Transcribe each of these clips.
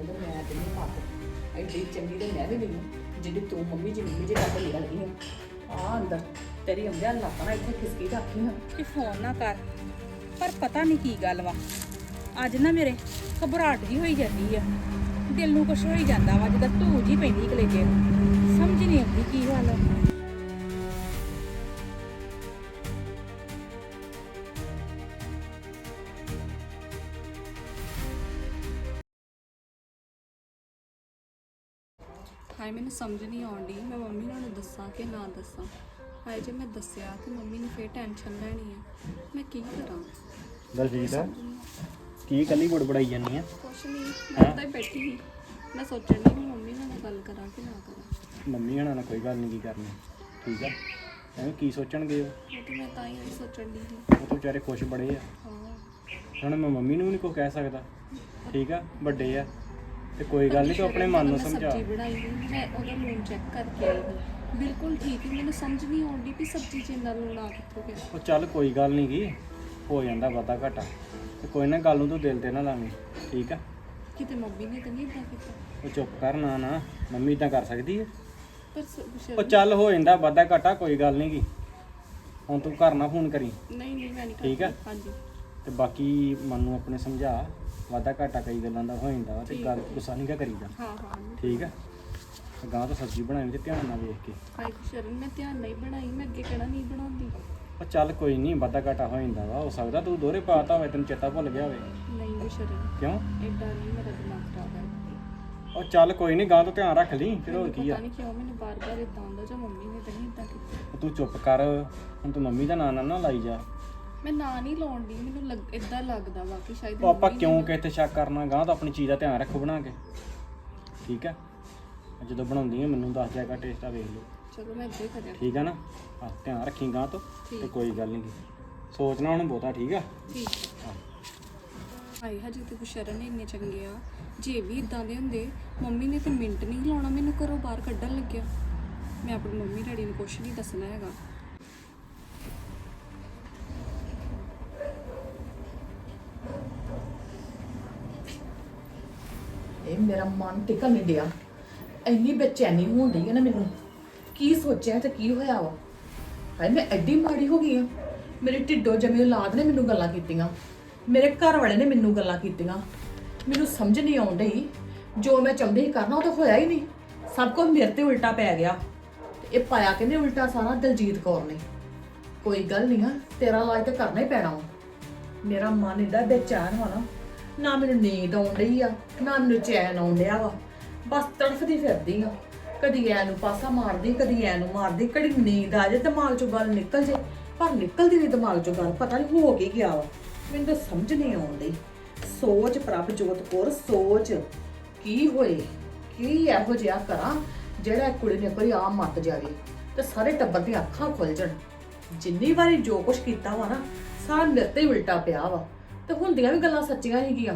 ਚੰਗਾ ਮੈਂ ਤੇ ਨਹੀਂ ਮੱਤ ਐਡੀ ਚੰਗੀ ਤੇ ਮੈਂ ਵੀ ਨਹੀਂ ਜਿੱਡੀ ਤੂੰ ਮੰਮੀ ਜੀ ਮੰਮੀ ਜੀ ਕਰਕੇ ਨਿਕਲ ਗਈ ਆ ਆ ਅੰਦਰ, ਤੇਰੀ ਅੰਦਿਆਂ ਲੱਤਾਂ ਇੱਥੇ ਖਿਸਕੀ ਰੱਖੀ ਆ ਕਿ ਫੋਨ ਨਾ ਕਰ, ਪਰ ਪਤਾ ਨਹੀਂ ਕੀ ਗੱਲ ਵਾ। ਅੱਜ ਨਾ ਮੇਰੇ ਘਬਰਾਹਟ ਜੀ ਹੋਈ ਜਾਂਦੀ ਆ। ਦਿਲ ਨੂੰ ਕੁਛ ਹੋਈ ਜਾਂਦਾ ਵਾ, ਜਿੱਦਾਂ ਧੂ ਜੀ ਪੈਂਦੀ ਕਲੇਜੇ ਨੂੰ। ਸਮਝ ਨਹੀਂ ਆਉਂਦੀ ਕੀ ਗੱਲ ਆ। ਹਾਏ ਮੈਨੂੰ ਸਮਝ ਨਹੀਂ ਆਉਂਦੀ ਮੈਂ ਮੰਮੀ ਨਾਲ ਨੂੰ ਦੱਸਾਂ ਕਿ ਨਾ ਦੱਸਾਂ। ਹਾਏ ਜੇ ਮੈਂ ਦੱਸਿਆ ਤੇ ਮੰਮੀ ਨੇ ਫੇਰ ਟੈਨਸ਼ਨ ਲੈਣੀ ਆ। ਮੈਂ ਕੀ ਕਰਾਂ? ਦਲਜੀਤ ਕੀ ਕੱਲੀ ਬੜਬੜਾਈ ਜਾਨੀ ਆ? ਕੁਛ ਨਹੀਂ ਮੈਂ ਤਾਂ ਹੀ ਬੈਠੀ ਸੀ। ਮੈਂ ਸੋਚਣ ਦੀ ਮੰਮੀ ਨਾਲ ਗੱਲ ਕਰਾਂ ਕਿ ਨਾ ਕਰਾਂ। ਮੰਮੀ ਹਣਾ ਨਾਲ ਕੋਈ ਗੱਲ ਨਹੀਂ ਕੀ ਕਰਨੀ? ਠੀਕ ਆ? ਐਵੇਂ ਕੀ ਸੋਚਣਗੇ ਉਹ? ਉਹ ਤੇ ਮੈਂ ਤਾਂ ਹੀ ਇਹੀ ਸੋਚਣ ਦੀ ਸੀ। ਉਹ ਤਾਂ ਵਿਚਾਰੇ ਖੁਸ਼ ਬੜੇ ਆ। ਹਾਂ। ਹੁਣ ਮੈਂ ਮੰਮੀ ਨੂੰ ਵੀ ਨਹੀਂ ਕੋਈ ਕਹਿ ਸਕਦਾ। ਠੀਕ ਆ? ਵੱਡੇ ਆ। ਤੇ ਕੋਈ ਗੱਲ ਨਹੀਂ ਤੂੰ ਆਪਣੇ ਮਨ ਨੂੰ ਸਮਝਾ। ਸਬਜ਼ੀ ਬਣਾਈ ਸੀ, ਮੈਂ ਉਹਦਾ ਲੂਣ ਚੈੱਕ ਕਰਕੇ ਆਈ ਸੀ ਬਿਲਕੁਲ ਠੀਕ ਹੈ ਮੈਨੂੰ ਸਮਝ ਨਹੀਂ ਆਉਂਦੀ ਵੀ ਸਬਜ਼ੀ 'ਚ ਇੰਨਾ ਲੂਣ ਆ ਕਿੱਥੋਂ ਗਿਆ। ਉਹ ਚੱਲ ਕੋਈ ਗੱਲ ਨਹੀਂ ਗੀ ਹੋ ਜਾਂਦਾ ਵਾਧਾ ਘਾਟਾ। ਤੇ ਕੋਈ ਨਾ ਗੱਲ ਨੂੰ ਤੂੰ ਦਿਲ ਤੇ ਨਾ ਲਾਵੀਂ ਠੀਕ ਆ? ਕਿਤੇ ਮੰਮੀ ਨੇ ਤਾਂ ਨਹੀਂ ਇਦਾਂ ਕੀਤਾ? ਉਹ ਚੁੱਪ ਕਰ ਨਾ ਨਾ। ਮੰਮੀ ਇਦਾਂ ਕਰ ਸਕਦੀ ਹੈ ਪਰ ਉਹ ਚੱਲ ਹੋ ਜਾਂਦਾ ਵਾਧਾ ਘਾਟਾ ਕੋਈ ਗੱਲ ਨਹੀਂ ਗੀ। ਹੁਣ ਤੂੰ ਘਰ ਨਾ ਫੋਨ ਕਰੀ। ਨਹੀਂ ਨਹੀਂ ਮੈਂ ਨਹੀਂ ਠੀਕ ਆ? ਕਰਦੀ। ਹਾਂਜੀ। ਤੇ ਬਾਕੀ ਮਨ ਨੂੰ ਆਪਣੇ ਸਮਝਾ ਵਾਧਾ ਘਾਟਾ ਕਈ ਗੱਲਾਂ ਦਾ ਹੋ ਜਾਂਦਾ ਵਾ ਤੇ ਗੱਲ ਗੁੱਸਾ ਨਹੀਂ ਕਰੀਦਾ। ਹਾਂ ਹਾਂ। ਠੀਕ ਤੇ ਗਾਂ ਤੋਂ ਸਬਜ਼ੀ ਬਣਾਈ ਤੇ ਧਿਆਨ ਨਾਲ ਵੇਖ ਕੇ। ਹਾਏ ਸ਼ਰਨ ਮੈਂ ਧਿਆਨ ਨਹੀਂ ਬਣਾਈ ਮੈਂ ਅੱਗੇ ਕਿਹੜਾ ਨਹੀਂ ਬਣਾਉਂਦੀ। ਉਹ ਚੱਲ ਕੋਈ ਨਹੀਂ ਵਾਧਾ ਘਾਟਾ ਹੋ ਜਾਂਦਾ ਵਾ ਹੋ ਸਕਦਾ ਤੂੰ ਦੋਹਰੇ ਪਾਤਾ ਹੋਵੇ ਤੈਨੂੰ ਚੇਤਾ ਭੁੱਲ ਗਿਆ ਹੋਵੇ। ਨਹੀਂ ਵੀ ਸ਼ਰਨ ਕਿਉਂ? ਐਡਾ ਨਹੀਂ ਮੇਰਾ ਦਿਮਾਗ ਖਰਾਬ ਹੈ। ਉਹ ਚੱਲ ਕੋਈ ਨਹੀਂ ਗਾਂ ਤੋਂ ਧਿਆਨ ਰੱਖ ਲਈ ਫਿਰ ਹੋਰ ਕੀ ਆ? ਪਤਾ ਨਹੀਂ ਕਿਉਂ ਮੈਨੂੰ ਬਾਰ-ਬਾਰ ਇਦਾਂ ਹੁੰਦਾ ਜਾਂ ਮੰਮੀ ਨੇ ਤਾਂ ਨਹੀਂ ਇਦਾਂ ਕੀਤਾ। ਤੂੰ ਚੁੱਪ ਕਰ ਹੁਣ ਤੂੰ ਮੰਮੀ ਦਾ ਨਾਂ ਨਾ ਨਾ ਲਾਈ ਜਾ। ਮੈਂ ਨਾਂ ਨਹੀਂ ਲਾਉਣ ਦੀ ਮੈਨੂੰ ਲੱਗ ਇਦਾਂ ਲੱਗਦਾ ਵਾ ਕਿ ਸ਼ਾਇਦ ਉਹ ਆਪਾਂ ਨੇ- ਕਿਉਂ ਕਿਸੇ ਤੇ ਸ਼ੱਕ ਕਰਨਾ ਗਾਂ? ਤਾਂ ਆਪਣੀ ਚੀਜ਼ ਦਾ ਧਿਆਨ ਰੱਖੋ ਬਣਾ ਕੇ। ਠੀਕ ਆ ਜਦੋਂ ਬਣਾਉਂਦੀ ਹੈ ਮੈਨੂੰ ਦੱਸ ਕਰ ਟੇਸਟ ਆ ਵੇਖ ਲਓ। ਚਲੋ ਮੈਂ ਹੀ ਕਰਿਆ ਠੀਕ ਆ ਨਾ? ਆ ਧਿਆਨ ਰੱਖੀ ਗਾਂ ਤੋਂ ਤੇ। ਕੋਈ ਗੱਲ ਨਹੀਂ। ਸੋਚਣਾ ਹੁਣ ਬਹੁਤਾ ਠੀਕ ਆ ਠੀਕ। ਹਾਂ। ਹਾਏ ਹਜੇ ਤੇ ਸ਼ਰਨ ਇੰਨੇ ਚੰਗੇ ਆ। ਜੇ ਵੀ ਇਦਾਂ ਦੇ ਹੁੰਦੇ ਮੰਮੀ ਨੇ ਤੇ ਮਿੰਟ ਨਹੀਂ ਲਾਉਣਾ ਮੈਨੂੰ ਘਰੋਂ ਬਾਹਰ ਕੱਢਣ ਲੱਗਿਆ। ਮੈਂ ਆਪਣੀ ਮੰਮੀ ਡੈਡੀ ਨੂੰ ਕੁਝ ਨਹੀਂ ਦੱਸਣਾ ਹੈਗਾ। ਇਹ ਮੇਰਾ ਮਨ ਟਿਕਣ ਨਹੀਂ ਡਿਆ। ਇੰਨੀ ਬੇਚੈਨੀ ਹੋਣ ਡਈ ਹੈ ਨਾ ਮੈਨੂੰ। ਕੀ ਸੋਚਿਆ ਤੇ ਕੀ ਹੋਇਆ ਵਾ? ਹਾਏ, ਮੈਂ ਐਡੀ ਮਾੜੀ ਹੋ ਗਈ ਆ। ਮੇਰੇ ਢਿੱਡੋ ਜਮੇ ਔਲਾਦ ਨੇ ਮੈਨੂੰ ਗੱਲਾਂ ਕੀਤੀਆਂ। ਮੇਰੇ ਘਰ ਵਾਲੇ ਨੇ ਮੈਨੂੰ ਗੱਲਾਂ ਕੀਤੀਆਂ। ਮੈਨੂੰ ਸਮਝ ਨਹੀਂ ਆਉਣ ਡਈ। ਜੋ ਮੈਂ ਚਾਹੁੰਦੀ ਸੀ ਕਰਨਾ, ਉਹ ਤਾਂ ਹੋਇਆ ਹੀ ਨਹੀਂ। ਸਭ ਕੁਝ ਮੇਰੇ ਤੇ ਉਲਟਾ ਪੈ ਗਿਆ। ਤੇ ਇਹ ਪਾਇਆ ਕਹਿੰਦੇ ਉਲਟਾ ਸਾਰਾ ਦਲਜੀਤ ਕੌਰ ਨੇ। ਕੋਈ ਗੱਲ ਨਹੀਂ ਆ, ਤੇਰਾ ਇਲਾਜ ਤਾਂ ਕਰਨਾ ਹੀ ਪੈਣਾ ਵਾ। ਮੇਰਾ ਮਨ ਏਡਾ ਬੇਚੈਨ ਵਾ ਨਾ ਮੈਨੂੰ ਨੀਂਦ ਆਉਣ ਡਈ ਆ, ਨਾ ਮੈਨੂੰ ਚੈਨ ਆਉਣ ਡਿਆ ਵਾ। ਬਸ ਤੜਫਦੀ ਫਿਰਦੀ ਆ। ਕਦੀ ਐ ਨੂੰ ਪਾਸਾ ਮਾਰਦੀ, ਕਦੀ ਐ ਨੂੰ ਮਾਰਦੀ ਕਦੀ ਨੀਂਦ ਆ ਜੇ, ਦਿਮਾਗ ਚੋਂ ਗੱਲ ਨਿਕਲ ਜੇ। ਪਰ ਨਿਕਲਦੀ ਨਹੀਂ ਦਿਮਾਗ ਚੋਂ ਗੱਲ, ਪਤਾ ਨਹੀਂ ਹੋ ਕੀ ਗਿਆ ਵਾ। ਮੈਨੂੰ ਤਾਂ ਸਮਝ ਨਹੀਂ ਆਉਂਦੀ ਸੋਚ ਪ੍ਰਭ ਜੋਤ ਕੌਰ, ਸੋਚ। ਕੀ ਹੋਏ? ਕੀ ਇਹੋ ਜਿਹਾ ਕਰਾਂ ਜਿਹੜਾ ਕੁੜੀ ਨੇ ਕੋਈ ਆ ਮੱਤ ਜਾਵੇ? ਤੇ ਸਾਰੇ ਟੱਬਰ ਦੀਆਂ ਅੱਖਾਂ ਖੁੱਲ ਜਾਣ। ਜਿੰਨੀ ਵਾਰੀ ਜੋ ਕੁਛ ਕੀਤਾ ਵਾ ਨਾ, ਸਾਰਾ ਮੇਰੇ ਤੇ ਉਲਟਾ ਪਿਆ ਵਾ। ਤੇ ਹੁੰਦੀਆਂ ਵੀ ਗੱਲਾਂ ਸੱਚੀਆਂ ਸੀਗੀਆਂ।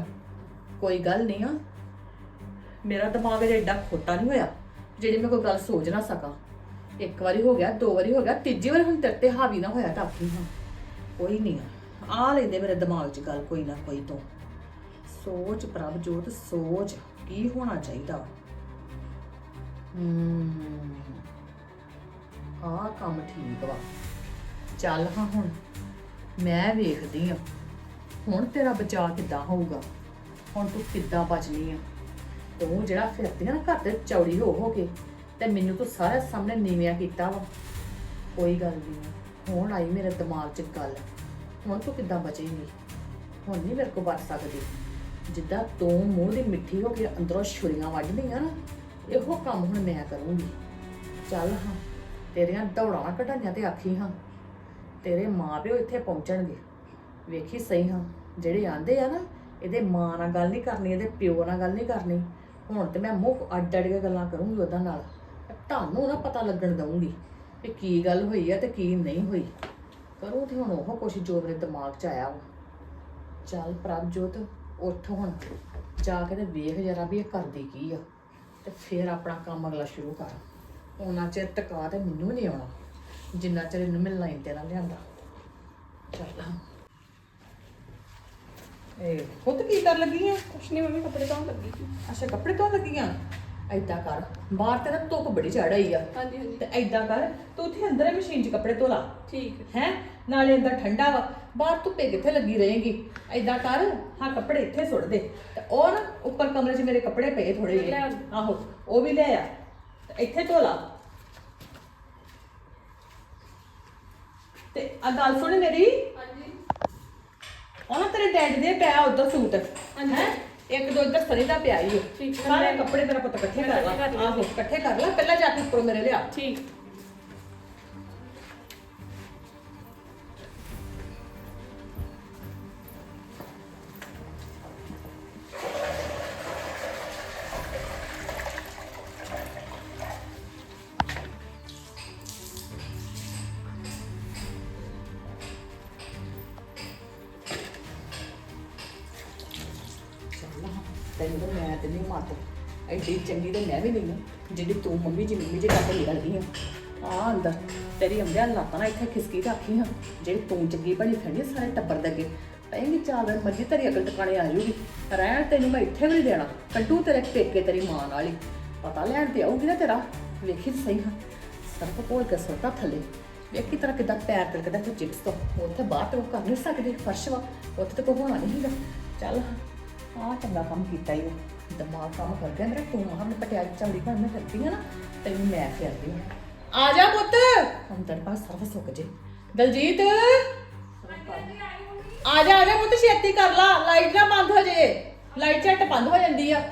ਕੋਈ ਗੱਲ ਨਹੀਂ ਆ। ਮੇਰਾ ਦਿਮਾਗ ਅਜੇ ਏਡਾ ਖੋਟਾ ਨਹੀਂ ਹੋਇਆ, ਜਿਹੜੀ ਮੈਂ ਕੋਈ ਗੱਲ ਸੋਚ ਨਾ ਸਕਾਂ। ਇੱਕ ਵਾਰੀ ਹੋ ਗਿਆ, ਦੋ ਵਾਰੀ ਹੋ ਗਿਆ, ਤੀਜੀ ਵਾਰੀ ਹੁਣ ਤੇਰੇ ਤੇ ਹਾਵੀ ਨਾ ਹੋਇਆ ਤਾਂ ਆਪਣੀ ਹਾਂ। ਕੋਈ ਨਹੀਂ ਆ। ਆ ਲੈਂਦੇ ਮੇਰੇ ਦਿਮਾਗ 'ਚ ਗੱਲ ਕੋਈ ਨਾ ਕੋਈ ਤੋਂ। ਸੋਚ ਪ੍ਰਭ ਜੋਤ, ਸੋਚ। ਕੀ ਹੋਣਾ ਚਾਹੀਦਾ? ਵਾ? ਹੂੰ। ਆ ਕੰਮ ਠੀਕ ਵਾ। ਚੱਲ ਹਾਂ ਹੁਣ। ਮੈਂ ਵੇਖਦੀ ਆ। ਹੁਣ ਤੇਰਾ ਬਚਾਅ ਕਿੱਦਾਂ ਹੋਊਗਾ? ਹੁਣ ਤੂੰ ਕਿੱਦਾਂ ਬਚਣੀ ਆ? ਤੂੰ ਜਿਹੜਾ ਫਿਰਦੀ ਆ ਨਾ ਘਰ ਤੇ ਚੌੜੀ ਹੋ ਹੋ ਕੇ, ਤੇ ਮੈਨੂੰ ਤੂੰ ਸਾਰਿਆਂ ਸਾਹਮਣੇ ਨੀਵਿਆਂ ਕੀਤਾ ਵਾ। ਕੋਈ ਗੱਲ ਨਹੀਂ ਹੁਣ ਆਈ ਮੇਰੇ ਦਿਮਾਗ 'ਚ ਗੱਲ। ਹੁਣ ਤੂੰ ਕਿੱਦਾਂ ਬਚੇਂਗੀ? ਹੁਣ ਨਹੀਂ ਮੇਰੇ ਕੋਲ ਬਚ ਸਕਦੀ। ਜਿੱਦਾਂ ਤੂੰ ਮੂੰਹ ਦੀ ਮਿੱਠੀ ਹੋ ਕੇ ਅੰਦਰੋਂ ਛੁਰੀਆਂ ਵੱਢਦੀਆਂ ਨਾ, ਇਹੋ ਕੰਮ ਹੁਣ ਮੈਂ ਕਰੂੰਗੀ। ਚੱਲ ਹਾਂ, ਤੇਰੀਆਂ ਦੌੜਾਂ ਕਢਾਈਆਂ ਤੇ ਆਖੀ ਹਾਂ। ਤੇਰੇ ਮਾਪਿਓ ਇੱਥੇ ਪਹੁੰਚਣਗੇ। ਵੇਖੀ ਸਹੀ ਹਾਂ। ਜਿਹੜੇ ਆਂਦੇ ਆ ਨਾ, ਇਹਦੇ ਮਾਂ ਨਾਲ ਗੱਲ ਨਹੀਂ ਕਰਨੀ, ਇਹਦੇ ਪਿਓ ਨਾਲ ਗੱਲ ਨਹੀਂ ਕਰਨੀ। ਹੁਣ ਤੇ ਮੈਂ ਮੂੰਹ ਅੱਡ ਅੱਡ ਕੇ ਗੱਲਾਂ ਕਰੂੰਗੀ ਉਹਦਾਂ ਨਾਲ। ਤੁਹਾਨੂੰ ਨਾ ਪਤਾ ਲੱਗਣ ਦਊਂਗੀ ਕਿ ਕੀ ਗੱਲ ਹੋਈ ਆ ਤੇ ਕੀ ਨਹੀਂ ਹੋਈ। ਕਰੂੰ ਤੇ ਹੁਣ ਉਹ ਕੁਛ ਜੋ ਮੇਰੇ ਦਿਮਾਗ 'ਚ ਆਇਆ ਵਾ। ਚੱਲ ਪ੍ਰਭਜੋਤ, ਉੱਠ ਹੁਣ। ਜਾ ਕੇ ਤੇ ਵੇਖ ਜਰਾ ਵੀ ਇਹ ਕਰਦੀ ਕੀ ਆ। ਤੇ ਫਿਰ ਆਪਣਾ ਕੰਮ ਅਗਲਾ ਸ਼ੁਰੂ ਕਰ। ਉਹਨਾਂ ਚਿਰ ਟਕਾ ਤੇ ਮੈਨੂੰ ਨਹੀਂ ਆਉਣਾ। ਜਿੰਨਾ ਚਿਰ ਇਹਨੂੰ ਮੈਂ ਲਾਈਨ ਤੇ ਨਾ ਲਿਆਂਦਾ। ਚੱਲ ਇਹ ਖੁਦ ਕੀ ਕਰ ਲੱਗੀ ਆ ਕੁਛ ਨਹੀਂ ਮੰਮੀ ਕੱਪੜੇ ਧੋਣ ਲੱਗੀ ਸੀ। ਅੱਛਾ ਕੱਪੜੇ ਧੋਣ ਲੱਗੀ ਆ ਐਦਾਂ ਕਰ ਬਾਹਰ ਤੇ ਨਾ ਧੁੱਪ ਬੜੀ ਚੜ ਆਈ ਆ। ਹਾਂਜੀ ਹਾਂਜੀ। ਤੇ ਐਦਾਂ ਕਰ ਤੂੰ ਉੱਥੇ ਅੰਦਰ ਹੀ ਮਸ਼ੀਨ 'ਚ ਕੱਪੜੇ ਧੋ ਲਾ। ਠੀਕ ਹੈ। ਹੈ? ਨਾਲੇ ਅੰਦਰ ਠੰਡਾ ਵਾ। ਬਾਹਰ ਧੁੱਪੇ ਕਿੱਥੇ ਲੱਗੀ ਰਹੇਗੀ? ਐਦਾਂ ਕਰ ਹਾਂ ਕੱਪੜੇ ਇੱਥੇ ਸੁੱਟ ਦੇ। ਤੇ ਉਹ ਨਾ ਉੱਪਰ ਕਮਰੇ 'ਚ ਮੇਰੇ ਕੱਪੜੇ ਪਏ ਥੋੜੇ ਜਿਹੇ। ਲੈ ਆ। ਆਹੋ ਉਹ ਵੀ ਲੈ ਆ। ਤੇ ਇੱਥੇ ਧੋ ਲਾ। ਤੇ ਆ ਗੱਲ ਸੁਣ ਮੇਰੀ। ਹਾਂਜੀ। ਉਹ ਨਾ ਤੇਰੇ ਡੈਡ ਦੇ ਪਿਆ ਉਧਰ ਸੂਟ। ਹੈ? ਇੱਕ ਦੋ ਇੱਧਰ ਸਰੀ ਦਾ ਪਿਆ ਹੀ ਠੀਕ। ਹੈ। ਸਾਰੇ ਕੱਪੜੇ ਤੇਰਾ ਪੁੱਤ ਇਕੱਠੇ ਕਰ ਇਕੱਠੇ ਕਰ ਲਾ। ਆਹੋ ਇਕੱਠੇ ਕਰ ਲੈ। ਪਹਿਲਾਂ ਜਾ ਕੇ ਉੱਪਰੋਂ ਮੇਰੇ ਲਿਆ। ਠੀਕ। ਮਾਤ ਐਡੀ ਚੰਗੀ ਤੇ ਮੈਂ ਵੀ ਨਹੀਂ ਹਾਂ। ਜਿਹੜੀ ਤੂੰ ਮੰਮੀ ਜੀ ਮੰਮੀ ਜੀ ਕਰਕੇ ਨਿਕਲਦੀ ਆ ਆ ਅੰਦਰ। ਤੇਰੀ ਅੰਦਿਆਂ ਲਾਤਾਂ ਨਾ ਇੱਥੇ ਖਿਸਕੀ ਰੱਖੀ ਹਾਂ। ਜਿਹੜੀ ਤੂੰ ਚੰਗੀ ਭਲੀ ਖੜੀ ਆ, ਸਾਰੇ ਟੱਬਰ ਦੇ ਅੱਗੇ। ਪੈਂਗੀ ਚਾਲ ਦਿਨ ਮੱਜੀ ਤੇਰੀ ਅਕਲ ਟਿਕਾਣੇ ਆ ਜੂਗੀ ਰਹਿਣ ਤੈਨੂੰ ਮੈਂ ਇੱਥੇ ਵੀ ਨਹੀਂ ਦੇਣਾ। ਕੰਟੂ ਤੇਰੇ ਪੇਕੇ ਤੇਰੀ ਮਾਂ ਨਾਲ ਹੀ। ਪਤਾ ਲੈਣ ਤੇ ਆਊਗੀ ਨਾ ਤੇਰਾ। ਵੇਖੀ ਤਾਂ ਸਹੀ ਹਾਂ। ਸਰਪ ਕੋਲ ਕੇ ਸੁੱਟਾ ਥੱਲੇ। ਵੇਖੀ ਤਰ੍ਹਾਂ ਕਿਦਾਂ ਪੈਰ ਤਿਲਕਦਾ ਤੇ ਚਿਪਸ ਤੋਂ। ਉੱਥੇ ਬਾਹਰ ਤੇ ਉਹ ਕਰ ਨਹੀਂ ਸਕਦੇ। ਫਰਸ਼ ਵਾ। ਉੱਥੇ ਤੇ ਕੋਈ ਹੋਣਾ ਨਹੀਂ ਹੈਗਾ। ਚੱਲ ਆ ਚੰਗਾ ਕੰਮ ਕੀਤਾ ਹੀ ਦਿਮਾਗ ਕੰਮ ਕਰ ਗਿਆ ਮੇਰਾ ਤੂੰ ਆਹ ਮੈਂ ਪਟਿਆਲੇ ਚੌੜੀ ਘਰ ਮੈਂ ਫਿਰਦੀ ਆ ਨਾ ਤੈਨੂੰ ਮੈਂ ਫਿਰਦੀ ਆ। ਆ ਜਾ ਪੁੱਤ। ਅੰਦਰ ਪਾਸ ਸਰਵ ਸੁੱਕ ਜੇ। ਦਲਜੀਤ। ਆ ਜਾ ਆ ਜਾ ਪੁੱਤ ਛੇਤੀ ਕਰ ਲਾ ਲਾਈਟ ਨਾ ਬੰਦ ਹੋ ਜੇ। ਲਾਈਟ ਝੱਟ ਬੰਦ ਹੋ ਜਾਂਦੀ ਆ।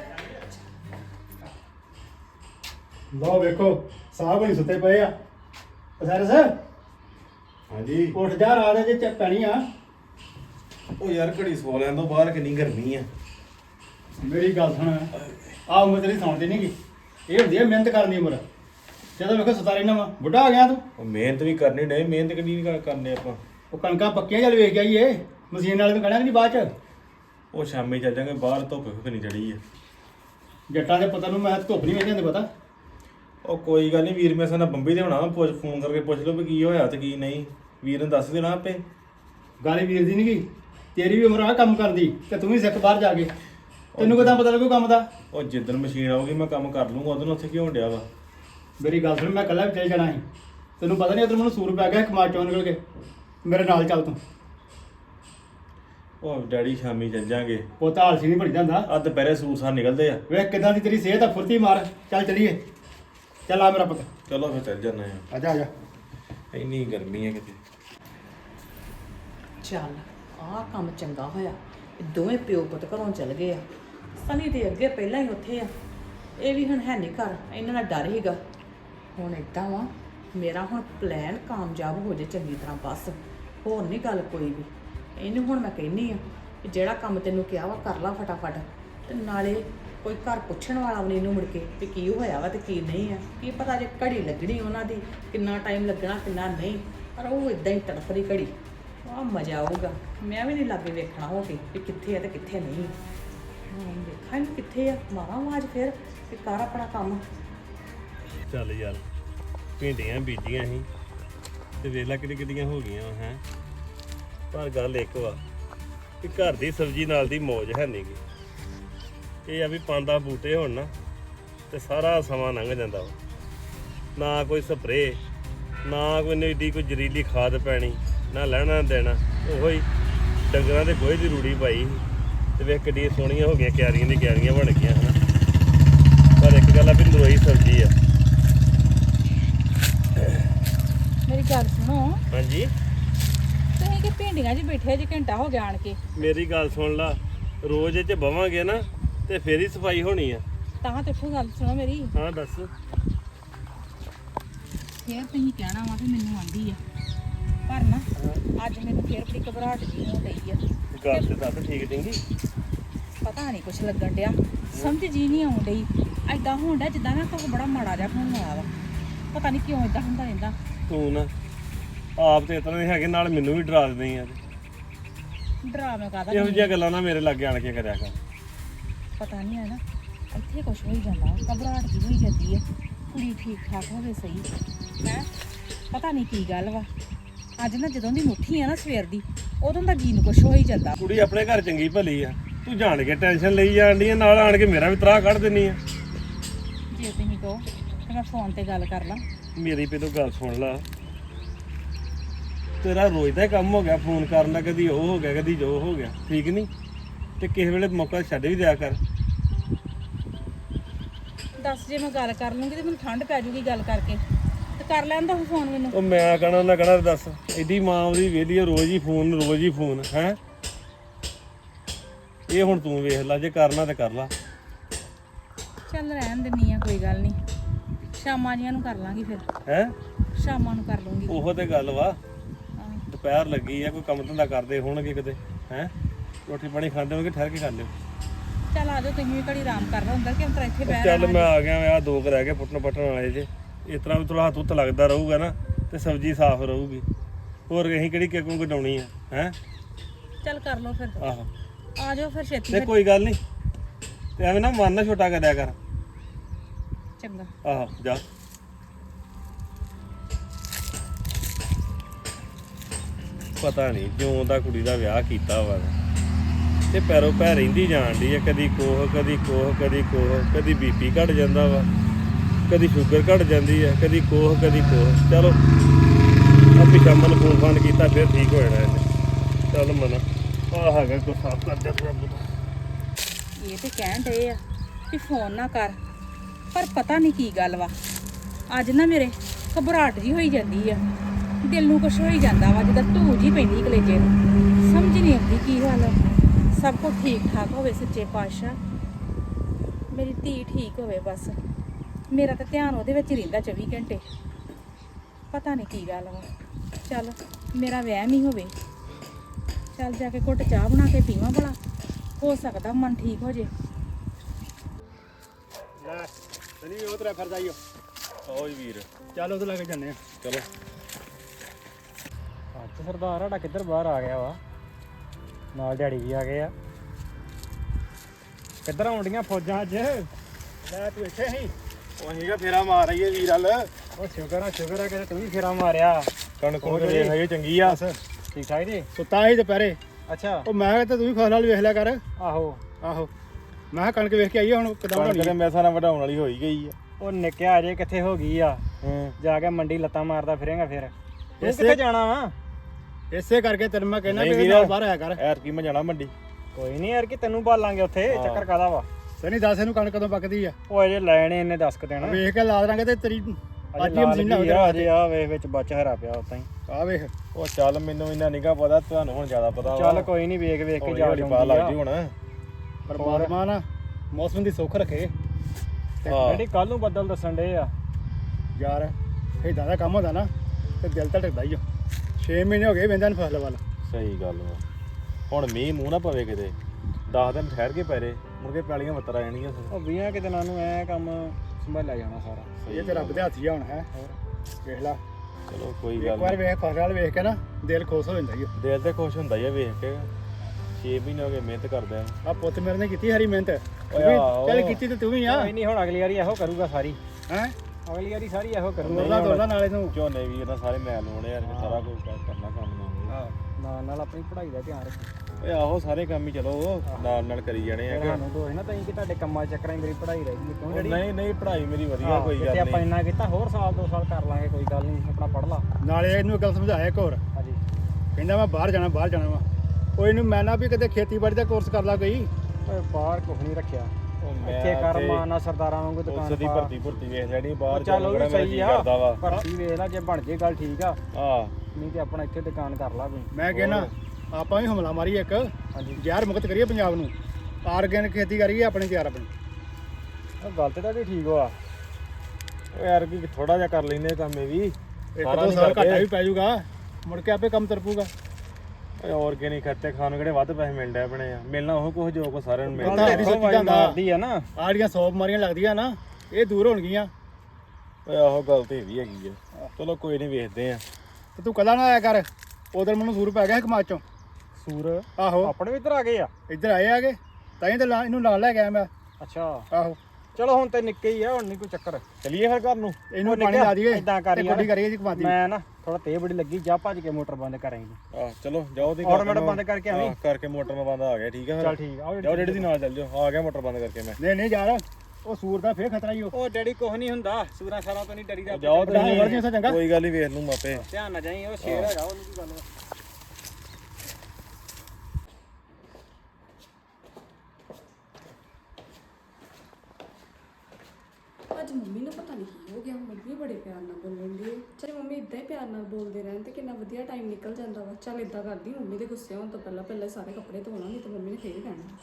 ਲਓ ਵੇਖੋ ਸਾਹਿਬ ਨਹੀਂ ਸੁੱਤੇ ਪਏ ਆ। ਪਸਾਰੇ ਸਾਹਿਬ ਹਾਂਜੀ। ਉੱਠ ਜਾ ਰਾਤ ਦੇ ਚ ਪੈਣੀ ਆ। ਉਹ ਯਾਰ ਘੜੀ ਸੋ ਲੈਣ ਤੋਂ ਬਾਹਰ ਕਿੰਨੀ ਗਰਮੀ ਆ। ਮੇਰੀ ਗੱਲ ਸੁਣ। ਆ ਉਮਰ ਤੇਰੀ ਸੌਂਦੀ ਨਹੀਂ ਗੀ। ਇਹ ਹੁੰਦੀ ਹੈ ਮਿਹਨਤ ਕਰਨ ਦੀ ਉਮਰ। ਜਦੋਂ ਵੇਖੋ ਸੁਤਾ ਰਹਿਣਾ ਵਾ। ਬੁੱਢਾ ਆ ਗਿਆ ਤੂੰ। ਉਹ ਮਿਹਨਤ ਵੀ ਕਰਨੀ ਡੇ ਮਿਹਨਤ ਕਿੰਨੀ ਵੀ ਕਰਨੇ ਆਪਾਂ। ਉਹ ਕਣਕਾਂ ਪੱਕੀਆਂ ਚੱਲ ਵੇਖ ਜਾਈਏ ਮਸ਼ੀਨ ਵਾਲੇ ਨੂੰ ਕਹਿਣਾ ਕਿ ਨਹੀਂ ਬਾਅਦ ਚ? ਉਹ ਸ਼ਾਮੇ ਚੱਲ ਜਾਂਗੇ ਬਾਹਰ ਧੁੱਪ ਕਿੰਨੀ ਚੜੀ ਆ। ਜੱਟਾਂ ਦੇ ਪਤਾ ਨੂੰ ਮੈਂ ਧੁੱਪ ਨਹੀਂ ਵੇਖਦੇ ਪਤਾ। ਉਹ ਕੋਈ ਗੱਲ ਨਹੀਂ ਵੀਰ ਮੈਂ sana ਬੰਬੀ ਤੇ ਹੋਣਾ ਪੁੱਛ ਫੋਨ ਕਰਕੇ ਪੁੱਛ ਲਓ ਵੀ ਕੀ ਹੋਇਆ ਤੇ ਕੀ ਨਹੀਂ। ਵੀਰ ਨੇ ਦੱਸ ਦੇਣਾ ਆਪੇ। ਗਾਲੀ ਵੀਰ ਦੀ ਨਹੀਂ ਗਈ ਤੇਰੀ ਵੀ ਉਮਰ ਆ ਕੰਮ ਕਰਦੀ ਤੇ ਤੂੰ ਵੀ ਸਿੱਖ ਬਾਹਰ ਜਾ ਕੇ। ਤੈਨੂੰ ਕਿਦਾਂ ਪਤਾ ਲੱਗੂ ਕੰਮ ਦਾ? ਉਹ ਜਿੱਦਣ ਮਸ਼ੀਨ ਆਊਗੀ ਮੈਂ ਕੰਮ ਕਰ ਲੂੰਗਾ ਉਦੋਂ ਉੱਥੇ ਕਿਉਂ ਡਿਆ ਵਾ? ਮੇਰੀ ਗੱਲ ਸੁਣ ਮੈਂ ਕੱਲਾ ਵੀ ਚੱਲ ਜਾਣਾ ਸੀ। ਤੈਨੂੰ ਪਤਾ ਨਹੀਂ ਉਧਰ ਮੈਨੂੰ ਸੂਰ ਪੈ ਗਿਆ ਕਮਾਰ ਚੋਂ ਨਿਕਲ ਕੇ। ਮੇਰੇ ਨਾਲ ਚੱਲ ਤੂੰ। ਉਹ ਡੈਡੀ ਸ਼ਾਮੀ ਚੱਲ ਜਾਂਗੇ। ਉਹ ਤਾਂ ਆਲਸੀ ਨਹੀਂ ਬਣ ਜਾਂਦਾ ਆ ਦੁਪਹਿਰੇ ਸੂਰ ਸਾਰ ਨਿਕਲਦੇ ਆ। ਵੇਖ ਕਿਦਾਂ ਦੀ ਤੇਰੀ ਸਿਹਤ ਆ ਫੁਰਤੀ ਮਾਰ। ਚੱਲ ਚਲੀਏ। ਚੱਲ ਆ ਮੇਰਾ ਪੁੱਤ। ਚਲੋ ਫਿਰ ਚੱਲ ਜਾਂਦੇ ਆ। ਆ ਜਾ ਆ ਜਾ। ਇੰਨੀ ਗਰਮੀ ਆ ਕਿਤੇ। ਚੱਲ ਆਹ ਕੰਮ ਚੰਗਾ ਹੋਇਆ। ਇਹ ਦੋਵੇਂ ਪਿਓ ਪੁੱਤ ਘਰੋਂ ਚਲ ਗਏ ਆ। ਸਨੀ ਦੇ ਅੱਗੇ ਪਹਿਲਾਂ ਹੀ ਉੱਥੇ ਆ। ਇਹ ਵੀ ਹੁਣ ਹੈ ਨਹੀਂ ਘਰ, ਇਹਨਾਂ ਦਾ ਡਰ ਹੀਗਾ। ਹੁਣ ਏਦਾਂ ਵਾ, ਮੇਰਾ ਹੁਣ ਪਲਾਨ ਕਾਮਯਾਬ ਹੋ ਜੇ ਚੰਗੀ ਤਰ੍ਹਾਂ ਬਸ, ਹੋਰ ਨਹੀਂ ਗੱਲ ਕੋਈ ਵੀ। ਇਹਨੂੰ ਹੁਣ ਮੈਂ ਕਹਿੰਨੀ ਆ ਕਿ ਜਿਹੜਾ ਕੰਮ ਤੈਨੂੰ ਕਿਹਾ ਵਾ ਕਰ ਲਾ ਫਟਾਫਟ, ਤੇ ਨਾਲੇ ਕੋਈ ਘਰ ਪੁੱਛਣ ਵਾਲਾ ਵੀ ਨਹੀਂ ਇਹਨੂੰ ਮੁੜ ਕੇ ਵੀ ਕੀ ਹੋਇਆ ਵਾ ਤੇ ਕੀ ਨਹੀਂ ਆ। ਕੀ ਪਤਾ ਜੇ ਘੜੀ ਲੱਗਣੀ ਉਹਨਾਂ ਦੀ, ਕਿੰਨਾ ਟਾਈਮ ਲੱਗਣਾ, ਕਿੰਨਾ ਨਹੀਂ, ਪਰ ਉਹ ਇਦਾਂ ਹੀ ਤੜਫਦੀ ਘੜੀ। ਆ ਮਜ਼ਾ ਆਊਗਾ। ਮੈਂ ਵੀ ਨਹੀਂ ਲੱਗੇ ਵੇਖਣਾ ਹੋ ਕੇ ਕਿ ਕਿੱਥੇ ਆ ਤੇ ਕਿੱਥੇ ਨਹੀਂ। ਹਾਂ ਵੇਖਾਂ ਵੀ ਕਿੱਥੇ ਆ? ਮਾਰਾਂ ਆਵਾਜ਼ ਫਿਰ, ਤੇ ਕਰ ਆਪਣਾ ਕੰਮ। ਚੱਲ ਯਾਰ, ਭਿੰਡੀਆਂ ਬੀਜੀਆਂ ਸੀ, ਤੇ ਵੇਲਾ ਕਿਹੜੀ ਕਿਹੜੀਆਂ ਹੋ ਗਈਆਂ ਹੈ? ਪਰ ਗੱਲ ਇੱਕ ਵਾ ਕਿ ਘਰ ਦੀ ਸਬਜ਼ੀ ਨਾਲ ਦੀ ਮੌਜ ਹੈ ਨੀ ਗੀ। ਇਹ ਆ ਵੀ ਪਾਂਦਾ ਬੂਟੇ ਹੋਣ ਨਾ, ਤੇ ਸਾਰਾ ਸਮਾਂ ਲੰਘ ਜਾਂਦਾ ਵਾ। ਨਾ ਕੋਈ ਸਪਰੇ, ਨਾ ਕੋਈ ਨੇਡੀ ਕੋਈ ਜ਼ਰੀਲੀ ਖਾਦ ਪੈਣੀ, ਨਾ ਲੈਣਾ ਦੇਣਾ, ਉਹੋ ਹੀ ਡੰਗਰਾਂ ਦੇ ਗੋਹੇ ਦੀ ਰੂੜੀ ਪਾਈ ਤੇ ਵੇਖ ਕਿੱਡੀਆਂ ਸੋਹਣੀਆਂ ਹੋ ਗਈਆਂ ਕਿਆਰੀਆਂ ਦੀ ਕਿਆਰੀਆਂ ਬਣ ਗਈਆਂ ਹਨਾ। ਪਰ ਇੱਕ ਗੱਲ ਆ ਵੀ ਨਰੋਈ ਸਬਜ਼ੀ ਆ। ਮੇਰੀ ਗੱਲ ਸੁਣੋ। ਹਾਂਜੀ। ਤੁਸੀਂ ਕਿ ਭਿੰਡੀਆਂ 'ਚ ਬੈਠੇ ਜੀ ਘੰਟਾ ਹੋ ਗਿਆ ਆਣ ਕੇ। ਮੇਰੀ ਗੱਲ ਸੁਣ ਲਾ ਰੋਜ਼ ਇਹ ਚ ਬਵਾਂਗੇ ਨਾ ਤੇ ਫੇਰ ਹੀ ਸਫ਼ਾਈ ਹੋਣੀ ਆ। ਤਾਂ ਤੇ ਉੱਠੋ ਗੱਲ ਸੁਣੋ ਮੇਰੀ। ਹਾਂ ਦੱਸ। ਫੇਰ ਤੁਸੀਂ ਕਹਿਣਾ ਵਾ ਵੀ ਮੈਨੂੰ ਆਂਦੀ ਆ। ਪਰ ਨਾ ਅੱਜ ਮੈਨੂੰ ਫੇਰ ਬੜੀ ਘਬਰਾਹਟ ਜੀ ਹੋ ਗਈ ਆ। ਗੱਲ ਤੇ ਦੱਸ ਠੀਕ ਚੰਗੀ ਪਤਾ ਨਹੀਂ ਕੁਛ ਲੱਗਣ ਡਿਆ। ਸਮਝ ਜੀ ਨਹੀਂ ਆਉਣ ਡਈ। ਐਦਾਂ ਹੋਣ ਡਿਆ ਜਿੱਦਾਂ ਨਾ ਕੋਈ ਬੜਾ ਮਾੜਾ ਜਿਹਾ ਹੋਣ ਵਾਲਾ ਵਾ। ਪਤਾ ਨਹੀਂ ਕਿਉਂ ਇਦਾਂ ਹੁੰਦਾ ਰਹਿੰਦਾ। ਤੂੰ ਨਾ ਆਪ ਤੇ ਇਤਨੇ ਹੈਗੇ ਨਾਲ ਮੈਨੂੰ ਵੀ ਡਰਾ ਦਿੰਦੀ ਆ। ਡਰਾਮਾ ਕਾਦਾ ਇਹੋ ਜਿਹੀਆਂ ਗੱਲਾਂ ਨਾ ਮੇਰੇ ਲਾਗੇ ਆਣ ਕੇ ਕਰਿਆ ਕਰ। ਪਤਾ ਨਹੀਂ ਹੈ ਨਾ ਇੱਥੇ ਕੁਛ ਹੋਈ ਜਾਂਦਾ। ਘਬਰਾਹਟ ਜੀ ਹੋਈ ਜਾਂਦੀ ਹੈ। ਕੁੜੀ ਠੀਕ ਠਾਕ ਹੋਵੇ ਸਹੀ। ਹੈ? ਪਤਾ ਨਹੀਂ ਕੀ ਗੱਲ ਵਾ। ਅੱਜ ਨਾ ਜਦੋਂ ਦੀ ਮੁੱਠੀ ਆ ਨਾ ਸਵੇਰ ਦੀ ਉਦੋਂ ਦਾ ਜੀ ਨੂੰ ਕੁਛ ਹੋ ਹੀ ਜਾਂਦਾ। ਕੁੜੀ ਆਪਣੇ ਘਰ ਚੰਗੀ ਭਲੀ ਆ। ਤੂੰ ਜਾਣ ਕੇ ਟੈਨਸ਼ਨ ਲਈ ਜਾਂਦੀ ਆ ਨਾਲ ਆਣ ਕੇ ਮੇਰਾ ਵੀ ਤਰਾਹ ਕੱਢ ਦਿੰਨੀ ਆ। ਜੇ ਤੁਸੀਂ ਕਹੋ ਤੇ ਮੈਂ ਫੋਨ ਤੇ ਗੱਲ ਕਰ ਲਾਂ। ਮੇਰੀ ਪਹਿਲੋਂ ਗੱਲ ਸੁਣ ਲਾ। ਤੇਰਾ ਰੋਜ਼ ਦਾ ਹੀ ਕੰਮ ਹੋ ਗਿਆ ਫੋਨ ਕਰਨ ਦਾ ਕਦੀ ਉਹ ਹੋ ਗਿਆ ਕਦੀ ਜੋ ਹੋ ਗਿਆ। ਠੀਕ ਨਹੀਂ ਤੇ ਕਿਸੇ ਵੇਲੇ ਮੌਕਾ ਛੱਡ ਵੀ ਦਿਆ ਕਰ। ਦੱਸ ਜੇ ਮੈਂ ਗੱਲ ਕਰ ਲੂੰਗੀ ਤੇ ਮੈਨੂੰ ਠੰਡ ਪੈ ਜੂਗੀ ਗੱਲ ਕਰਕੇ। ਤੇ ਕਰ ਲੈਂਦਾ ਫੋਨ ਮੈਨੂੰ। ਉਹ ਮੈਂ ਕਹਣਾ ਉਹਨਾਂ ਕਹਣਾ ਦੱਸ ਐਡੀ ਮਾਂ ਉਹਦੀ ਵੇਲੀ ਆ ਰੋਜ਼ ਹੀ ਫੋਨ ਰੋਜ਼ ਹੀ ਫੋਨ ਹੈ? ਇਹ ਹੁਣ ਤੂੰ ਵੇਖ ਲੈ ਜੇ ਕਰਨਾ ਤੇ ਕਰ ਲਾ। ਚੱਲ ਰਹਿਣ ਦਿੰਨੀ ਆ ਕੋਈ ਗੱਲ ਨਹੀਂ। ਸ਼ਾਮਾਂ ਜੀਆਂ ਨੂੰ ਕਰ ਲਾਂਗੀ ਫਿਰ। ਹੈ? ਸ਼ਾਮਾਂ ਨੂੰ ਕਰ ਲੂੰਗੀ। ਉਹੋ ਤੇ ਗੱਲ ਵਾ। ਦੁਪਹਿਰ ਲੱਗੀ ਆ ਕੋਈ ਕੰਮ ਧੰਦਾ ਕਰਦੇ ਹੋਣਗੇ ਕਿਤੇ ਹੈ? ਰੋਟੀ ਪਾਣੀ ਖਾਂਦੇ ਹੋਣਗੇ ਠਹਿਰ ਕੇ ਲਿਓ। ਚੱਲ ਆ ਜਾਓ ਤੁਸੀਂ ਵੀ ਘੜੀ ਆਰਾਮ ਕਰ ਲਓ ਅੰਦਰ ਕਿ ਅੰਤਰ ਇੱਥੇ ਬਹਿ ਚੱਲ। ਮੈਂ ਆ ਗਿਆ ਆ ਦੋ ਕੁ ਰਹਿ ਗਏ ਪੁੱਟਣ ਪੱਟਣ ਵਾਲੇ ਜੇ। ਇਸ ਤਰ੍ਹਾਂ ਵੀ ਥੋੜਾ ਹੱਥ ਉੱਤ ਲੱਗਦਾ ਰਹੂਗਾ ਨਾ ਤੇ ਸਬਜ਼ੀ ਸਾਫ਼ ਰਹੂਗੀ। ਹੋਰ ਅਸੀਂ ਕਿਹੜੀ ਕਿਕੂ ਕਢਾਉਣੀ ਆ ਹੈ? ਚੱਲ ਕਰ ਲਓ ਫਿਰ। ਆਹੋ। ਆ ਜਾਓ ਫਿਰ ਛੇਤੀ ਤੇ ਫਿਰ। ਕੋਈ ਗੱਲ ਨਹੀਂ। ਤੇ ਐਵੇਂ ਨਾ ਮਨ ਨਾ ਛੋਟਾ ਕਰਿਆ ਕਰ। ਚੰਗਾ। ਆਹੋ ਜਾ। ਪਤਾ ਨਹੀਂ ਜਿਉਂ ਦਾ ਕੁੜੀ ਦਾ ਵਿਆਹ ਕੀਤਾ ਵਾ। ਤੇ ਪੈਰੋ ਪੈ ਰਹਿੰਦੀ ਜਾਣ ਦੀ ਆ ਕਦੀ ਕੋਹ ਕਦੀ ਕੋਹ ਕਦੀ ਕੋਹ ਕਦੀ ਬੀਪੀ ਘਟ ਜਾਂਦਾ ਵਾ। ਕਦੀ ਸ਼ੂਗਰ ਘਟ ਜਾਂਦੀ ਆ ਕਦੀ ਕੋਹ ਕਦੀ ਕੋਹ। ਚਲੋ, ਆਪੀ ਸ਼ਾਮ ਨੂੰ ਫੋਨ ਫਾਨ ਕੀਤਾ, ਫਿਰ ਠੀਕ ਹੋ ਜਾਣਾ ਇਹਨੇ। ਚੱਲ ਮਨਾ। ਆ ਹੈਗਾ ਕੋ ਸਾਫ਼ ਕਰ ਦੇ ਪ੍ਰਭੂ ਦਾ। ਇਹ ਤੇ ਕਹਿਣ ਡਏ ਆ ਵੀ ਫੋਨ ਨਾ ਕਰ। ਪਰ ਪਤਾ ਨਹੀਂ ਕੀ ਗੱਲ ਵਾ। ਅੱਜ ਨਾ ਮੇਰੇ ਘਬਰਾਹਟ ਜੀ ਹੋਈ ਜਾਂਦੀ ਆ। ਦਿਲ ਨੂੰ ਕੁਛ ਹੋਈ ਜਾਂਦਾ ਵਾ, ਜਿੱਦਾਂ ਧੂ ਜੀ ਪੈਂਦੀ ਕਲੇਜੇ ਨੂੰ। ਸਮਝ ਨਹੀਂ ਆਉਂਦੀ ਕੀ ਹਾਲ ਆ। ਸਭ ਕੁਝ ਠੀਕ ਠਾਕ ਹੋਵੇ, ਸੱਚੇ ਪਾਤਸ਼ਾਹ। ਮੇਰੀ ਧੀ ਠੀਕ ਹੋਵੇ ਬਸ। ਮੇਰਾ ਤਾਂ ਧਿਆਨ ਉਹਦੇ ਵਿੱਚ ਹੀ ਰਹਿੰਦਾ 24 ਘੰਟੇ। ਪਤਾ ਨਹੀਂ ਕੀ ਗੱਲ ਵਾ। ਚੱਲ ਮੇਰਾ ਵਹਿਮ ਹੀ ਹੋਵੇ। ਚੱਲ ਜਾ ਕੇ ਘੁੱਟ ਚਾਹ ਬਣਾ ਕੇ ਪੀਵਾਂ ਭਲਾ। ਹੋ ਸਕਦਾ ਮਨ ਠੀਕ ਹੋ ਜੇ। ਲੈ ਤਨੀ ਉਹ ਤੇਰਾ ਫਰਜ਼ ਆਈਓ ਓਏ ਵੀਰ। ਚੱਲ ਉਹਦੇ ਲੱਗ ਜੰਨੇ ਆ। ਚਲੋ। ਅੱਜ ਸਰਦਾਰ ਸਾਡਾ ਕਿੱਧਰ ਬਾਹਰ ਆ ਗਿਆ ਵਾ? ਨਾਲ ਡੈਡੀ ਵੀ ਆ ਗਏ ਆ। ਕਿੱਧਰ ਆਉਂਦੀਆਂ ਫੌਜਾਂ ਅੱਜ? ਲੈ ਤੂੰ ਇੱਥੇ ਹੀ। ਉਹ ਅਹੀਂਗਾ ਫੇਰਾ ਮਾਰ ਆਈਏ ਵੀਰ ਹਲ ਉਹ ਸ਼ੁਕਰ ਆ ਸ਼ੁਕਰ ਆ ਕਿ ਤੂੰ ਵੀ ਫੇਰਾ ਮਾਰਿਆ। ਕਣਕ ਜੀ। ਵੇਖ ਆਈਏ ਚੰਗੀ ਆ। ਠੀਕ ਠਾਕ ਜੀ? ਸੁੱਤਾ ਸੀ ਦੁਪਹਿਰੇ। ਅੱਛਾ। ਉਹ ਮੈਂ ਕਿਹਾ ਤੇ ਤੂੰ ਵੀ ਖੁਸ਼ ਨਾਲ ਵੇਖ ਲਿਆ ਕਰ। ਆਹੋ। ਆਹੋ। ਮੈਂ ਕਿਹਾ ਕਣਕ ਵੇਖ ਕੇ ਆਈਏ ਹੁਣ ਕਿਦਾਂ ਕਣਕ ਦੇ ਆ। ਮੈਸਾਂ ਨਾਲ ਵਢਾਉਣ ਵਾਲੀ ਹੋਈ ਗਈ ਆ। ਉਹ ਨਿੱਕਿਆ ਅਜੇ ਕਿੱਥੇ ਹੋ ਗਈ ਆ। ਹੂੰ। ਜਾ ਕੇ ਮੰਡੀ ਲੱਤਾਂ ਮਾਰਦਾ ਫਿਰੇਗਾ ਫਿਰ। ਤੂੰ ਕਿੱਥੇ ਜਾਣਾ ਵਾ? ਇਸੇ ਕਰਕੇ ਤੈਨੂੰ ਮੈਂ ਕਹਿੰਦਾ ਵੀ ਬਾਹਰ ਆਇਆ ਕਰ। ਐਰ ਕੀ ਮੈਂ ਜਾਣਾ ਮੰਡੀ। ਕੋਈ ਨਹੀਂ ਯਾਰ ਕਿ ਤੈਨੂੰ ਬਾਲਾਂਗੇ ਉੱਥੇ ਹਾਂ। ਚੱਕਰ ਕਾਦਾ ਵਾ? ਸਨੀ ਦੱਸ ਇਹਨੂੰ ਕਣਕ ਕਦੋਂ ਪੱਕਦੀ ਆ? ਉਹ ਅਜੇ ਲੈਣੇ ਇਹਨੇ 10 ਕ ਦਿਨ ਵੇਖ ਕੇ ਲਾ ਦਾਂਗੇ ਤੇ ਤੇਰੀ ਅਜੇ ਹੀ ਮਸ਼ੀਨ ਗਈ ਆ ਅਜੇ ਆ ਵੇਖ ਵਿੱਚ ਬਚ ਹਰਾ ਪਿਆ ਉਤਾਂ ਹੀ। ਆ ਵੇਖ। ਉਹ ਚੱਲ ਮੈਨੂੰ ਇੰਨਾ ਨਿਗਾ ਪਤਾ ਤੁਹਾਨੂੰ ਹੁਣ ਜ਼ਿਆਦਾ ਪਤਾ ਚੱਲ ਕੋਈ ਨਹੀਂ ਵੇਖ ਵੇਖ ਕੇ ਜਾ ਪਾ ਲੱਗ ਜੀ ਹੁਣ। ਪਰਮਾਤਮਾ ਨਾ ਮੌਸਮ ਦੀ ਸੁੱਖ ਰੱਖੇ। ਹਾਂ। ਜਿਹੜੀ ਕੱਲ ਨੂੰ ਬੱਦਲ ਦੱਸਣ ਡੇ ਆ। ਯਾਰ ਇਦਾਂ ਦਾ ਕੰਮ ਹੁੰਦਾ ਨਾ ਤੇ ਦਿਲ ਤਾਂ ਟਿਕਦਾ ਹੀ ਆ। 6 ਮਹੀਨੇ ਹੋ ਗਏ ਨੂੰ ਫਸਲ ਵੱਲ। ਸਹੀ ਗੱਲ ਵਾ। ਹੁਣ ਮੀਂਹ ਮੂੰਹ ਨਾ ਪਵੇ ਕਿਤੇ। 10 ਦਿਨ ਠਹਿਰ ਕੇ ਪੈਰੇ ਕੇ ਪੈਲੀਆਂ ਮੱਤਰ ਆ ਜਾਣਗੀਆਂ ਫਿਰ। ਉਹ 20 ਕਿ ਦਿਨਾਂ ਨੂੰ ਐ ਕੰਮ ਸੰਭਾਲਿਆ ਜਾਣਾ ਸਾਰਾ। ਇਹ ਤੇ ਰੱਬ ਦੇ ਹੱਥ ਹੀ ਆ ਹੁਣ ਹੈ। ਵੇਖ ਲੈ। ਚਲੋ ਕੋਈ ਇੱਕ ਗੱਲ ਵਾਰ ਨਹੀਂ। ਵੇਖ ਫਸਲ ਵੱਲ ਵੇਖ ਕੇ ਨਾ ਦਿਲ ਖੁਸ਼ ਹੋ ਜਾਂਦਾ ਹੀ ਦਿਲ ਤੇ ਖੁਸ਼ ਹੁੰਦਾ ਹੀ ਆ ਵੇਖ ਕੇ। 6 ਮਹੀਨੇ ਹੋ ਗਏ ਮਿਹਨਤ ਕਰਦੇ ਆ। ਆ ਪੁੱਤ ਮੇਰੇ ਨੇ ਕੀਤੀ ਹਰੀ ਮਿਹਨਤ। ਤੂੰ ਓਏ ਵੀ- ਆਹੋ। ਚੱਲ ਕੀਤੀ ਤੇ ਤੂੰ ਵੀ ਆ। ਕੋਈ ਨਹੀਂ ਹੁਣ ਅਗਲੀ ਵਾਰੀ ਇਹੋ ਕਰੂਗਾ ਸਾਰੀ। ਹੈ? ਅਗਲੀ ਵਾਰੀ ਸਾਰੀ ਇਹੋ ਕਰੂਗਾ। ਦੋਲਾ ਦੋਲਾ ਨਾਲੇ ਨੂੰ ਝੋਨੇ ਵੀ ਇਹਦਾ ਸਾਰੇ ਮੈਂ ਲਾਉਣੇ ਸਾਰਾ ਕੁਝ ਕਰਨਾ ਕੰਮ ਨਾਲ। ਨਾਲ ਆਪਣੀ ਪੜ੍ਹਾਈ ਦਾ ਧਿਆਨ ਰੱਖੀ ਓਏ ਆਹੋ ਸਾਰੇ ਕੰਮ ਹੀ ਚਲੋ ਨਾਲ ਨਾਲ ਕਰੀ ਜਾਣੇ ਆ। ਕਿ ਸਾਨੂੰ ਦੋਸ਼ ਨਾ ਤੈਂ ਕਿ ਤੁਹਾਡੇ ਕੰਮਾਂ ਚੱਕਰਾਂ 'ਚ ਮੇਰੀ ਪੜ੍ਹਾਈ ਰਹਿ ਗਈ ਕਿਉਂ ਉਹ ਜਿਹੜੀ? ਨਹੀਂ ਨਹੀਂ ਪੜ੍ਹਾਈ ਮੇਰੀ ਵਧੀਆ ਕੋਈ ਗੱਲ ਆਪਾਂ ਨਹੀਂ। ਇੰਨਾ ਕੀਤਾ ਹੋਰ ਸਾਲ ਦੋ ਸਾਲ ਕਰ ਲਾਂਗੇ ਕੋਈ ਗੱਲ ਨਹੀਂ ਆਪਣਾ ਪੜ੍ਹ ਲਾ। ਨਾਲੇ ਇਹਨੂੰ ਇੱਕ ਗੱਲ ਸਮਝਾਇਆ ਇੱਕ ਹੋਰ। ਹਾਂਜੀ। ਕਹਿੰਦਾ ਮੈਂ ਬਾਹਰ ਜਾਣਾ ਬਾਹਰ ਜਾਣਾ ਵਾ। ਉਹ ਇਹਨੂੰ ਮੈਂ ਨਾ ਵੀ ਕਿਤੇ ਖੇਤੀਬਾੜੀ ਦਾ ਕੋਰਸ ਕਰ ਲਾ ਕੋਈ। ਓਏ ਬਾਹਰ ਕੁਝ ਨਹੀਂ ਰੱਖਿਆ। ਉਹ ਮੈਂ ਇੱਥੇ ਕਰ ਤੇ ਮਾਨਾ ਸਰਦਾਰਾਂ ਵਾਂਗੂ ਦੁਕਾਨ ਉਸ ਦੀ ਪਾ। ਭਰਤੀ ਭਰਤੀ ਵੇਖ ਲੈਣੀ ਬਾਹਰ ਚੱਲ ਉਹ ਵੀ ਸਹੀ ਆ ਕਰਦਾ ਵਾ। ਭਰਤੀ ਵੇਖ ਲੈ ਜੇ ਬਣ ਜੇ ਗੱਲ ਠੀਕ ਆ। ਆ ਨਹੀਂ ਤੇ ਆਪਣਾ ਇੱਥੇ ਦੁਕਾਨ ਕਰ ਲਾ ਕੋਈ। ਮੈਂ ਕਹਿੰਦਾ ਆਪਾਂ ਵੀ ਹਮਲਾ ਮਾਰੀ ਇੱਕ। ਹਾਂਜੀ। ਜ਼ਹਿਰ ਮੁਕਤ ਕਰੀਏ ਪੰਜਾਬ ਨੂੰ। ਆਰਗੈਨਿਕ ਖੇਤੀ ਕਰੀਏ ਆਪਣੀ ਤਿਆਰ ਆਪਣੀ। ਉਹ ਗੱਲ ਤੇ ਤੁਹਾਡੀ ਠੀਕ ਵਾ ਓ ਯਾਰ ਕੀ ਥੋੜਾ ਜਿਹਾ ਕਰ ਲੈਨੇ ਕੰਮ ਇਹ ਵੀ। ਇੱਕ ਸਾਰਾ ਦੋ ਨਹੀਂ ਸਾਲ ਕਰਦੇ। ਘਾਟਾ ਵੀ ਪੈ ਜਾਊਗਾ। ਮੁੜ ਕੇ ਆਪੇ ਕੰਮ ਤਰਪੂਗਾ। ਆਰਗੇਨਿਕ ਖੱਤੇ ਖਾਣ ਨੂੰ ਕਿਹੜੇ ਵੱਧ ਪੈਸੇ ਮਿਲਦੇ ਆਪਣੇ। ਆ ਮਿਲਣਾ ਉਹ ਕੁਝ ਜੋ ਕੋ ਸਾਰਿਆਂ ਨੂੰ ਗੱਲ ਮਿਲਦਾ। ਤਾਂ ਇਹਦੀ ਸੋਚੀ। ਮਾਰਦੀ ਆ ਨਾ। ਆਹ ਜਿਹੜੀਆਂ ਸੌ ਬਿਮਾਰੀਆਂ ਲੱਗਦੀਆਂ ਨਾ ਇਹ ਦੂਰ ਹੋਣਗੀਆਂ ਓਏ ਆਹੋ ਗੱਲ ਤੇ ਇਹ ਵੀ ਹੈਗੀ ਆ। ਚਲੋ ਕੋਈ ਨਹੀਂ ਵੇਖਦੇ ਆ। ਤੇ ਤੂੰ ਕਦਾ ਨਾ ਆਇਆ ਕਰ। ਉਧਰ ਮੈਨੂੰ ਸੂਰ ਪੈ ਗਿਆ ਕਮਾਚ ਚੋਂ। ਸੂਰ ਆਹੋ। ਆਪਣੇ ਵੀ ਇੱਧਰ ਆ ਗਏ ਆ? ਇੱਧਰ ਆਏ ਆਗੇ। ਤਾਂ ਹੀ ਤੇ ਲਾ- ਇਹਨੂੰ ਨਾਲ ਲੈ ਕੇ ਆਇਆ ਮੈਂ। ਅੱਛਾ। ਆਹੋ। ਚਲੋ ਹੁਣ ਤੇ ਨਿੱਕੇ ਹੀ ਆ ਹੁਣ ਨਹੀਂ ਕੋਈ ਚੱਕਰ। ਚਲਿਏ ਫਿਰ ਘਰ ਨੂੰ। ਇਹਨੂੰ ਪਾਣੀ ਲਾ ਦਈਏ। ਏਦਾਂ ਕਰ ਤੇ ਯਾਰ। ਕਰੀਏ ਜੀ ਕਮਾਦੀ ਮੈਂ ਨਾ ਥੋੜਾ ਤੇ ਬੜੀ ਲੱਗੀ ਜਾ ਭੱਜ ਕੇ ਮੋਟਰ ਬੰਦ ਕਰਾਂਗੇ। ਆਹ ਚਲੋ ਜਾਓ ਤੇ Automatic ਬੰਦ ਕਰਕੇ ਆਵੀਂ। ਕਰਕੇ ਮੋਟਰ ਮੈਂ ਬੰਦ ਆ ਗਿਆ ਠੀਕ ਹੈ ਚੱਲ ਠੀਕ ਆ, ਆਓ ਜਾਓ ਡੈਡੀ ਦੀ ਨਾਲ ਚੱਲ ਜਾਓ। ਆ ਗਿਆ ਮੋਟਰ ਬੰਦ ਕਰਕੇ ਮੈਂ। ਨਹੀਂ ਨਹੀਂ ਯਾਰ ਉਹ ਸੂਰ ਦਾ ਫੇਰ ਖਤਰਾ ਹੀ ਉਹ ਉਹ ਡੈਡੀ ਕੁਝ ਨਹੀਂ ਹੁੰਦਾ ਸੂਰਾਂ ਸਾਰਾਂ ਤੋਂ ਨਹੀਂ ਡਰੀਦਾ ਜਾਓ ਤੁਸੀਂ। ਚੰਗਾ। ਕੋਈ ਗੱਲ ਨਹੀਂ ਵੇਖ ਲੂੰ ਮਾਪੇ ਧਿਆਨ ਨਾ ਜਾਈ ਉਹ ਸ਼ੇਰ ਹੈਗਾ ਉਹਨੂੰ ਕੀ ਗੱਲ ਵਾ ਅੱਜ ਮੰਮੀ ਨੂੰ ਪਤਾ ਨਹੀਂ ਕੀ ਹੋ ਗਿਆ, ਮੰਮੀ ਬੜੇ ਪਿਆਰ ਨਾਲ ਬੋਲਣ ਦੀ ਚਾਹੇ ਮੰਮੀ ਇਦਾਂ ਹੀ ਪਿਆਰ ਨਾਲ ਬੋਲਦੇ ਰਹਿਣ ਤੇ ਕਿੰਨਾ ਵਧੀਆ ਟਾਈਮ ਨਿਕਲ ਜਾਂਦਾ ਵਾ। ਚੱਲ ਇਦਾਂ ਕਰਦੀ, ਮੰਮੀ ਦੇ ਗੁੱਸੇ ਹੋਣ ਤੋਂ ਪਹਿਲਾਂ ਪਹਿਲਾਂ ਸਾਰੇ ਕੱਪੜੇ ਧੋ ਲਾਂਗੀ ਤੇ ਮੰਮੀ ਨੇ ਫੇਰ ਕਹਿਣਾ